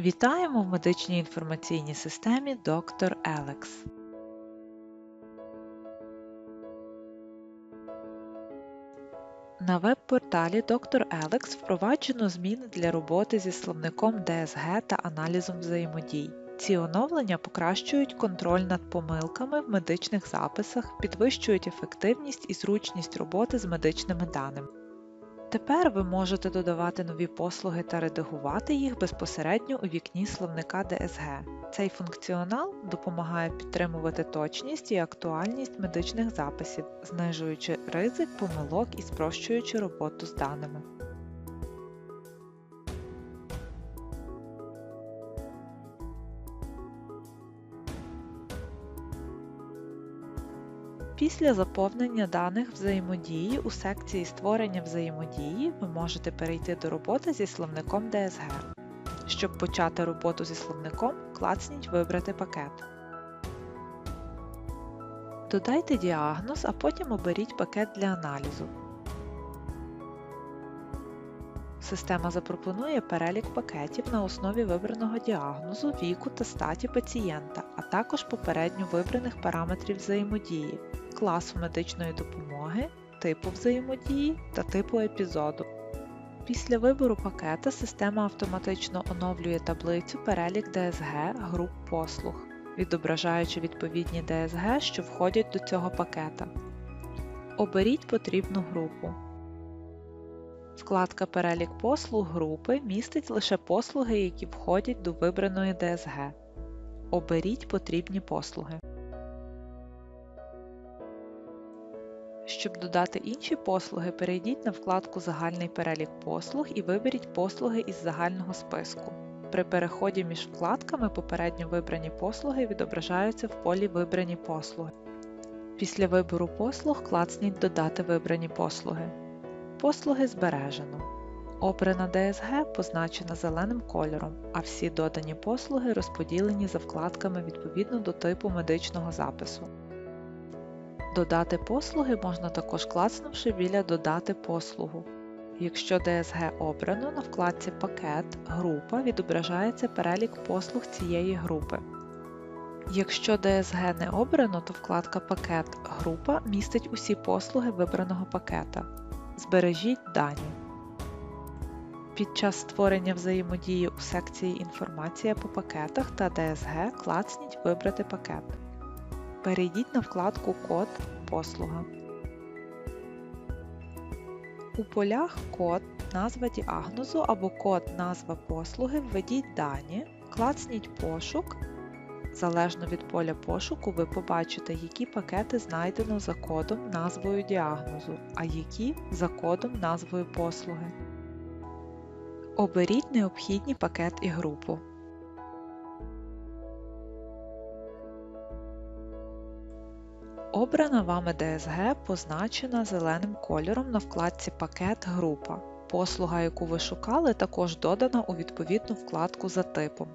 Вітаємо в медичній інформаційній системі Доктор Елекс. На веб-порталі Доктор Елекс впроваджено зміни для роботи зі словником ДСГ та аналізом взаємодій. Ці оновлення покращують контроль над помилками в медичних записах, підвищують ефективність і зручність роботи з медичними даними. Тепер ви можете додавати нові послуги та редагувати їх безпосередньо у вікні словника ДСГ. Цей функціонал допомагає підтримувати точність і актуальність медичних записів, знижуючи ризик помилок і спрощуючи роботу з даними. Після заповнення даних взаємодії у секції Створення взаємодії ви можете перейти до роботи зі словником DSG. Щоб почати роботу зі словником, клацніть Вибрати пакет. Додайте діагноз, а потім оберіть пакет для аналізу. Система запропонує перелік пакетів на основі вибраного діагнозу, віку та статі пацієнта, а також попередньо вибраних параметрів взаємодії, класу медичної допомоги, типу взаємодії та типу епізоду. Після вибору пакета система автоматично оновлює таблицю перелік ДСГ груп послуг, відображаючи відповідні ДСГ, що входять до цього пакета. Оберіть потрібну групу. Вкладка Перелік послуг групи містить лише послуги, які входять до вибраної ДСГ. Оберіть потрібні послуги. Щоб додати інші послуги, перейдіть на вкладку Загальний перелік послуг і виберіть послуги із загального списку. При переході між вкладками попередньо вибрані послуги відображаються в полі Вибрані послуги. Після вибору послуг клацніть Додати вибрані послуги. Послуги збережено. Обрана ДСГ позначена зеленим кольором, а всі додані послуги розподілені за вкладками відповідно до типу медичного запису. Додати послуги можна також клацнувши біля Додати послугу. Якщо ДСГ обрано, на вкладці Пакет Група відображається перелік послуг цієї групи. Якщо ДСГ не обрано, то вкладка Пакет Група містить усі послуги вибраного пакета. Збережіть дані. Під час створення взаємодії у секції Інформація по пакетах та ДСГ клацніть Вибрати пакет. Перейдіть на вкладку Код Послуга. У полях Код, назва діагнозу або код назва послуги введіть дані, клацніть Пошук. Залежно від поля пошуку, ви побачите, які пакети знайдено за кодом назвою діагнозу, а які за кодом назвою послуги. Оберіть необхідні пакет і групу. Обрана вами ДСГ позначена зеленим кольором на вкладці Пакет Група. Послуга, яку ви шукали, також додана у відповідну вкладку за типом.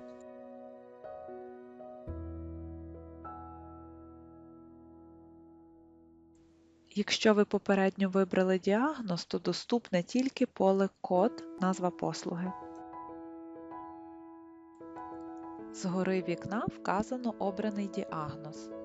Якщо ви попередньо вибрали діагноз, то доступне тільки поле Код назва послуги. Згори вікна вказано обраний діагноз.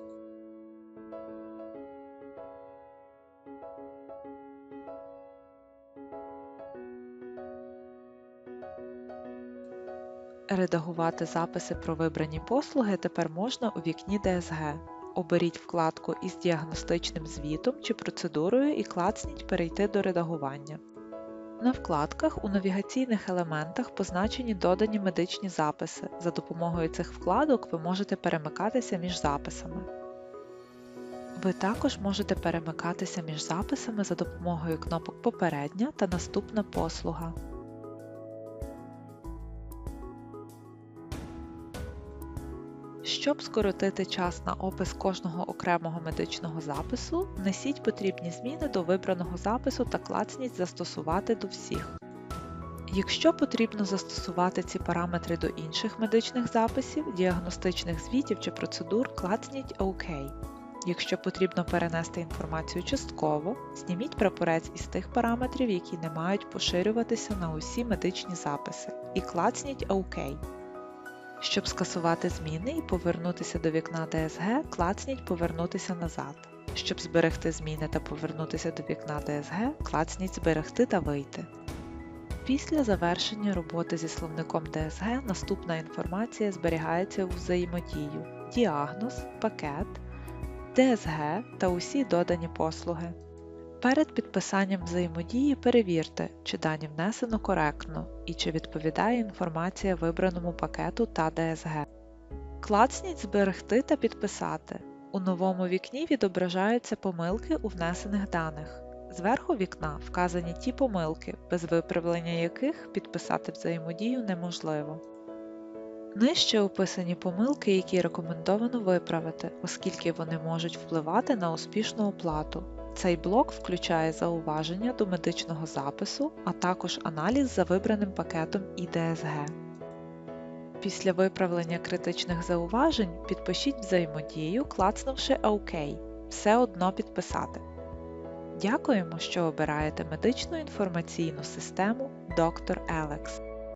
Редагувати записи про вибрані послуги тепер можна у вікні ДСГ. Оберіть вкладку із діагностичним звітом чи процедурою і клацніть Перейти до редагування. На вкладках у навігаційних елементах позначені додані медичні записи. За допомогою цих вкладок ви можете перемикатися між записами. Ви також можете перемикатися між записами за допомогою кнопок Попередня та Наступна послуга. Щоб скоротити час на опис кожного окремого медичного запису, внесіть потрібні зміни до вибраного запису та клацніть Застосувати до всіх. Якщо потрібно застосувати ці параметри до інших медичних записів, діагностичних звітів чи процедур, клацніть ОК. Якщо потрібно перенести інформацію частково, зніміть прапорець із тих параметрів, які не мають поширюватися на усі медичні записи, і клацніть ОК. Щоб скасувати зміни і повернутися до вікна DSG, клацніть Повернутися назад. Щоб зберегти зміни та повернутися до вікна DSG, клацніть Зберегти та вийти. Після завершення роботи зі словником DSG наступна інформація зберігається у взаємодію, діагноз, пакет, DSG та усі додані послуги. Перед підписанням взаємодії перевірте, чи дані внесено коректно і чи відповідає інформація вибраному пакету та DSG. Клацніть Зберегти та підписати. У новому вікні відображаються помилки у внесених даних. Зверху вікна вказані ті помилки, без виправлення яких підписати взаємодію неможливо. Нижче описані помилки, які рекомендовано виправити, оскільки вони можуть впливати на успішну оплату. Цей блок включає зауваження до медичного запису, а також аналіз за вибраним пакетом IDSG. Після виправлення критичних зауважень підпишіть взаємодію, клацнувши ОК. Все одно підписати. Дякуємо, що обираєте медичну інформаційну систему Dr. Alex.